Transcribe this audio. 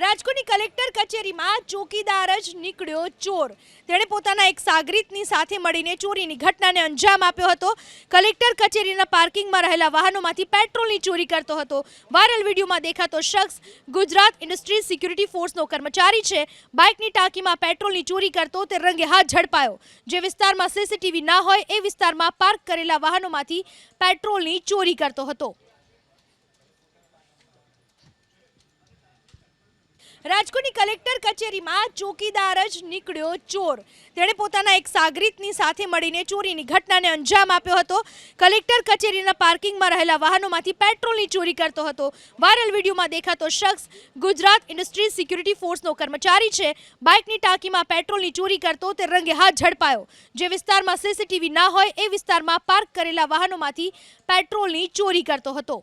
રાજકોટની કલેક્ટર કચેરીમાં ચોકીદાર જ નીકળ્યો ચોર. તેણે પોતાના એક સાગરીતની સાથે મળીને ચોરીની ઘટનાને અંજામ આપ્યો હતો. કલેક્ટર કચેરીના પાર્કિંગમાં રહેલા વાહનોમાંથી પેટ્રોલની ચોરી કરતો હતો. વાયરલ વિડીયોમાં દેખાતો શખ્સ ગુજરાત ઇન્ડસ્ટ્રીઝ સિક્યુરિટી ફોર્સનો કર્મચારી છે. બાઇકની ટાંકીમાં પેટ્રોલની ચોરી કરતો તે રંગે હાથ ઝડપાયો. જે વિસ્તારમાં સીસીટીવી ના હોય એ વિસ્તારમાં પાર્ક કરેલા વાહનોમાંથી પેટ્રોલની ચોરી કરતો હતો. રાજકોટની કલેક્ટર કચેરીમાં ચોકીદાર જ નીકળ્યો ચોર. તેણે પોતાના એક સાગરીતની સાથે મળીને ચોરીની ઘટનાને અંજામ આપ્યો હતો. કલેક્ટર કચેરીના પાર્કિંગમાં રહેલા વાહનોમાંથી પેટ્રોલની ચોરી કરતો હતો. વાયરલ વિડીયોમાં દેખાતો શખ્સ ગુજરાત ઇન્ડસ્ટ્રીઝ સિક્યુરિટી ફોર્સનો કર્મચારી છે. બાઇકની ટાંકીમાં પેટ્રોલની ચોરી કરતો તે રંગે હાથ ઝડપાયો. જે વિસ્તારમાં સીસીટીવી ના હોય એ વિસ્તારમાં પાર્ક કરેલા વાહનોમાંથી પેટ્રોલની ચોરી કરતો હતો.